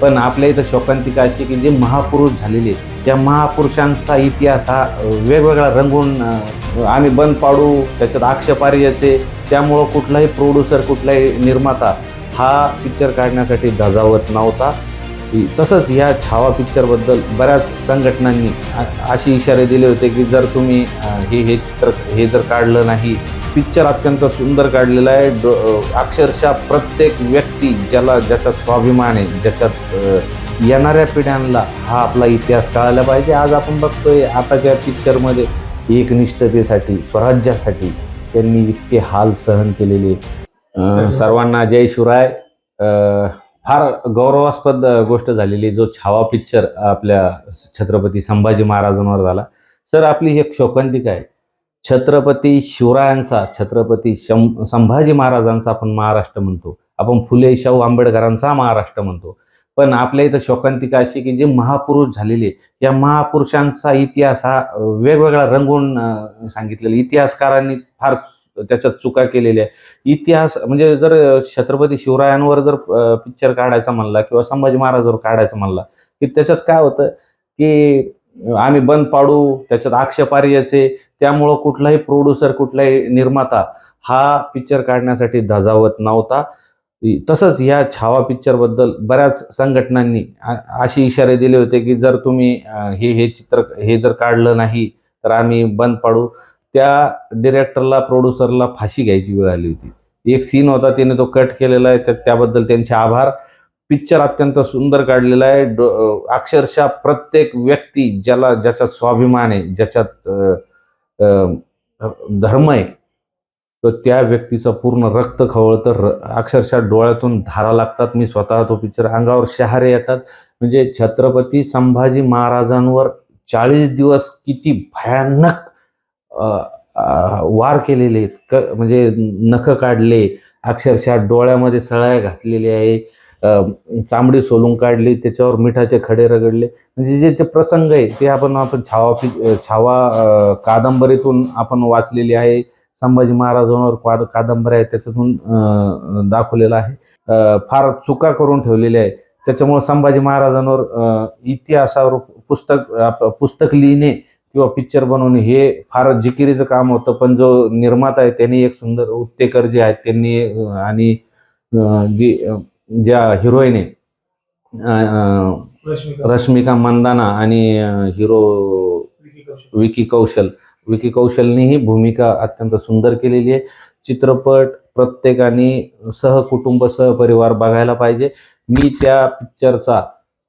पण आपल्या इथं शोकांतिका अशी की जे महापुरुष झालेले त्या महापुरुषांचा इतिहास हा वेगवेगळा रंगून आम्ही बंद पाडू त्याच्यात आक्षेपार्ह त्यामुळं कुठलाही प्रोड्युसर कुठलाही निर्माता हा पिक्चर काढण्यासाठी धजावत नव्हता. तसंच ह्या छावा पिक्चरबद्दल बऱ्याच संघटनांनी असे इशारे दिले होते की जर तुम्ही हे हे चित्र हे जर काढलं नाही पिक्चर अत्यंत सुंदर काढलेला आहे. अक्षरशः प्रत्येक व्यक्ती ज्याला ज्याचा स्वाभिमान आहे ज्याच्यात येणाऱ्या पिढ्यांना हा आपला इतिहास कळायला पाहिजे. आज आपण बघतोय आताच्या पिक्चरमध्ये एकनिष्ठतेसाठी स्वराज्यासाठी त्यांनी इतके हाल सहन केलेले. सर्वांना जय शिवराय. अ, फार गौरवास्पद गोष्ट झालेली जो छावा पिक्चर आपल्या छत्रपती संभाजी महाराजांवर झाला. सर आपली एक शोकांतिका आहे. छत्रपती शिवरायांचा छत्रपती शं संभाजी महाराजांचा आपण महाराष्ट्र म्हणतो. आपण फुले शाहू आंबेडकरांचा महाराष्ट्र म्हणतो. पण आपल्या इथं शोकांतिका अशी की जे महापुरुष झालेले या महापुरुषांचा इतिहास हा वेगवेगळा रंगून सांगितलेला इतिहासकारांनी फार त्याच्यात चुका केलेल्या आहे इतिहास म्हणजे जर छत्रपती शिवरायांवर जर पिक्चर काढायचा म्हणला किंवा संभाजी महाराजांवर काढायचा म्हणला की त्याच्यात काय होतं की आम्ही बंद पाडू त्याच्यात आक्षेपार्ह त्यामुळं कुठलाही प्रोड्युसर कुठलाही निर्माता हा पिक्चर काढण्यासाठी धजावत नव्हता. तसंच ह्या छावा पिक्चरबद्दल बऱ्याच संघटनांनी अशी इशारे दिले होते की जर तुम्ही हे हे चित्र हे जर काढलं नाही तर आम्ही बंद पाडू. त्या डिरेक्टरला प्रोड्युसरला फाशी घ्यायची वेळ आली होती. एक सीन होता त्याने तो कट केलेला आहे तर त्याबद्दल त्यांचे आभार. पिक्चर अत्यंत सुंदर काढलेला आहे. डो अक्षरशः प्रत्येक व्यक्ती ज्याला ज्याच्यात स्वाभिमान आहे ज्याच्यात धर्म आहे तर त्या व्यक्तीचं पूर्ण रक्त खवळतं र अक्षरशः डोळ्यातून धारा लागतात. मी स्वतः तो पिक्चर अंगावर शहारे येतात. म्हणजे छत्रपती संभाजी महाराजांवर चाळीस दिवस किती भयानक वार केलेले आहेत. क म्हणजे नखं काढले अक्षरशः डोळ्यामध्ये सळ्या घातलेले आहे चांबडी चामडी सोलून काढली त्याच्यावर मिठाचे खडे रगडले. म्हणजे जे जे प्रसंग आहे ते आपण आपण छावा छावा कादंबरीतून आपण वाचलेली आहे. संभाजी महाराजांवर काद कादंबऱ्या आहेत त्याच्यातून दाखवलेलं आहे. फार चुका करून ठेवलेल्या आहे. त्याच्यामुळे संभाजी महाराजांवर इतिहासावर पुस्तक आप- पुस्तक लिहिणे किंवा पिक्चर बनवणे हे फार जिकिरीचं काम होतं. पण जो निर्माता आहे त्यांनी एक सुंदर उत्तेकर जे आहेत त्यांनी आणि जी ज्या हिरोईन आहे अ, रश्मिका. मंदाना आणि हिरो विकी कौशल. विकी कौशल. विकी कौशलने ही भूमिका अत्यंत सुंदर केलेली आहे. चित्रपट प्रत्येकाने सहकुटुंब सहपरिवार बघायला पाहिजे. मी त्या पिक्चरचा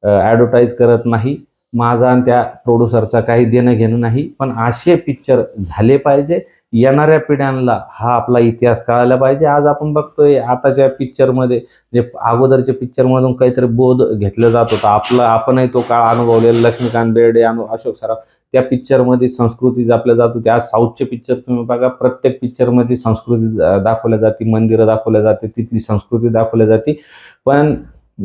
ॲडव्हर्टाईज करत नाही. माझा आणि त्या प्रोड्युसरचा काही देणं घेणं नाही. पण असे पिक्चर झाले पाहिजे. येणाऱ्या पिढ्यांना हा आपला इतिहास कळायला पाहिजे. आज आपण बघतोय आताच्या पिक्चरमध्ये जे अगोदरच्या पिक्चरमधून काहीतरी बोध घेतला जात होता. आपला आपणही तो काळ अनुभवलेला. लक्ष्मीकांत बेर्डे अनु अशोक सराफ त्या पिक्चरमध्ये संस्कृती जपल्या जात होती. आज साऊथचे पिक्चर तुम्ही बघा प्रत्येक पिक्चरमध्ये संस्कृती दाखवल्या जाते मंदिरं दाखवल्या जाते तिथली संस्कृती दाखवल्या जाते. पण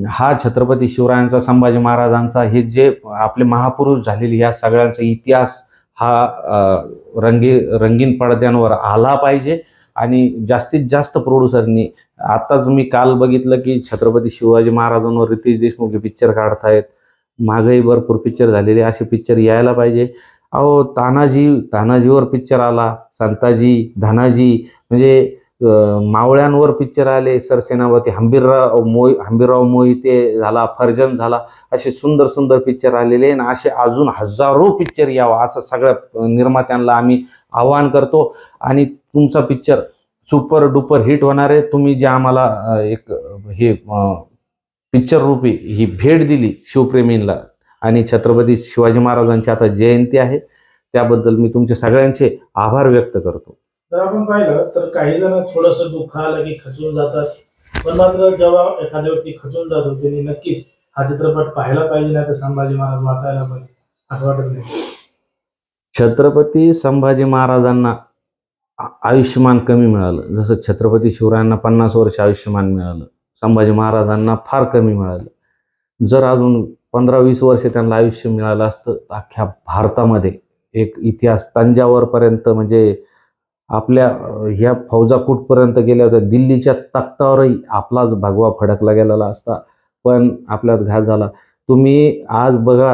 हा छत्रपती शिवरायांचा संभाजी महाराजांचा हे जे आपले महापुरुष झालेले या सगळ्यांचा इतिहास हा रंगी रंगीन पडद्यांवर आला पाहिजे. आणि जास्तीत जास्त प्रोड्युसरनी आत्ताच मी काल बघितलं की छत्रपती शिवाजी महाराजांवर रितेश देशमुख हे पिक्चर काढतायत. मागही भरपूर पिक्चर झालेले असे पिक्चर यायला पाहिजे. अहो तानाजी तानाजीवर पिक्चर आला. संताजी धनाजी म्हणजे मावळ्यांवर पिक्चर आले. सरसेनापती हंबीरराव मोई हंबीरराव मोहिते झाला फर्जन झाला. असे सुंदर सुंदर पिक्चर आलेले आणि असे अजून हजारो पिक्चर यावा असं सगळ्या निर्मात्यांना आम्ही आवाहन करतो. आणि तुमचा पिक्चर सुपर डुपर हिट होणार आहे. तुम्ही जे आम्हाला एक हे पिक्चर रूपी ही भेट दिली शिवप्रेमींना आणि छत्रपती शिवाजी महाराजांची आता जयंती आहे. त्याबद्दल मी तुमचे सगळ्यांचे आभार व्यक्त करतो. जर आपण पाहिलं तर काही जण थोडस दुःख आलं की खचून जातात. पण मात्र जेव्हा एखाद्या व्यक्ती खचून जातो त्यांनी नक्कीच हा चित्रपट पाहायला पाहिजे नाही तर संभाजी महाराज वाचायला पाहिजे असं वाटत नाही. छत्रपती संभाजी महाराजांना आयुष्यमान कमी मिळालं. जसं छत्रपती शिवरायांना पन्नास वर्ष आयुष्यमान मिळालं संभाजी महाराजांना फार कमी मिळालं. जर अजून पंधरा वीस वर्ष त्यांना आयुष्य मिळालं असतं अख्ख्या भारतामध्ये एक इतिहास तंजावरपर्यंत म्हणजे आपल्या ह्या फौजा कुठपर्यंत गेल्या होत्या दिल्लीच्या तख्तावरही आपलाच भगवा फडकला गेलेला असता. पण आपल्यात घात झाला. तुम्ही आज बघा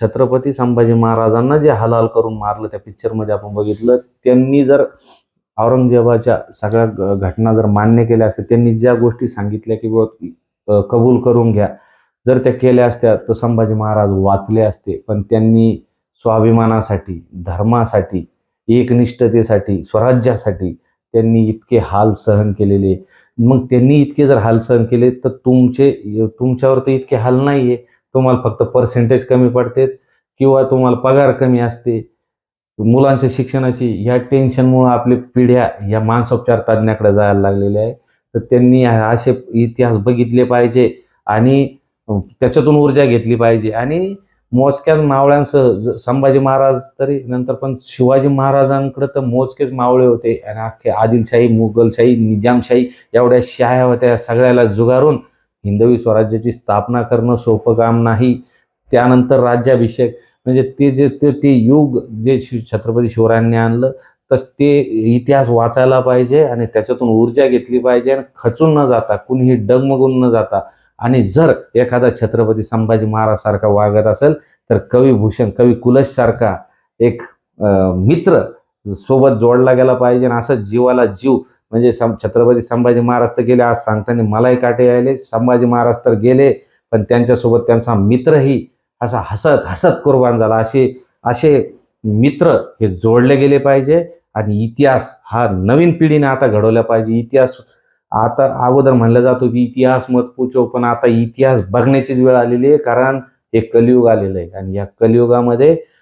छत्रपती संभाजी महाराजांना जे हलाल करून मारलं त्या पिक्चरमध्ये आपण बघितलं त्यांनी जर औरंगजेबाच्या सगळ्या घटना जर मान्य केल्या असत्या त्यांनी ज्या गोष्टी सांगितल्या की कबूल करून घ्या. जर त्या केल्या असत्या तर संभाजी महाराज वाचले असते. पण त्यांनी स्वाभिमानासाठी धर्मासाठी एकनिष्ठतेसाठी स्वराज्यासाठी त्यांनी इतके हाल सहन केलेले. मग त्यांनी इतके जर हाल सहन केले तर तुमचे तुमच्यावर तर इतके हाल नाही आहे तुम्हाला फक्त पर्सेंटेज कमी पडतेत किंवा तुम्हाला पगार कमी असते. मुलांच्या शिक्षणाची ह्या टेन्शनमुळं आपली पिढ्या या मानसोपचार तज्ज्ञाकडे जायला लागलेल्या आहे तर त्यांनी असे इतिहास बघितले पाहिजे आणि त्याच्यातून ऊर्जा घेतली पाहिजे. आणि मोजक्या मावळ्यांसह ज- संभाजी महाराज तरी नंतर पण शिवाजी महाराजांकडे तर मोजकेच मावळे होते. आणि अख्खे आदिलशाही मुघलशाही निजामशाही एवढ्या शाह्या होत्या सगळ्याला जुगारून हिंदवी स्वराज्याची स्थापना करणं सोपं काम नाही. त्यानंतर राज्याभिषेक म्हणजे ते जे ते ते युग जे शि छत्रपती शिवरायांनी आणलं तर ते इतिहास वाचायला पाहिजे आणि त्याच्यातून ऊर्जा घेतली पाहिजे आणि खचून न जाता कुणीही डगमगून न जाता आणि जर एखादा छत्रपती संभाजी महाराज सारखा वागत असेल तर कविभूषण कवी कुलश सारखा एक मित्र सोबत जोडला गेला पाहिजे आणि असं जीवाला जीव म्हणजे सं छत्रपती संभाजी महाराज तर गेले आज सांगताना मलाही काटे यायले संभाजी महाराज तर गेले पण त्यांच्यासोबत त्यांचा मित्रही असा हसत हसत कुर्बान झाला. असे असे मित्र हे जोडले गेले पाहिजे आणि इतिहास हा नवीन पिढीने आता घडवला पाहिजे. इतिहास आता अगोदर म्हणलं जातो की इतिहास मत पूछो पण आता इतिहास बघण्याचीच वेळ आलेली आहे कारण हे कलियुग आलेलं आहे. आणि या कलियुगामध्ये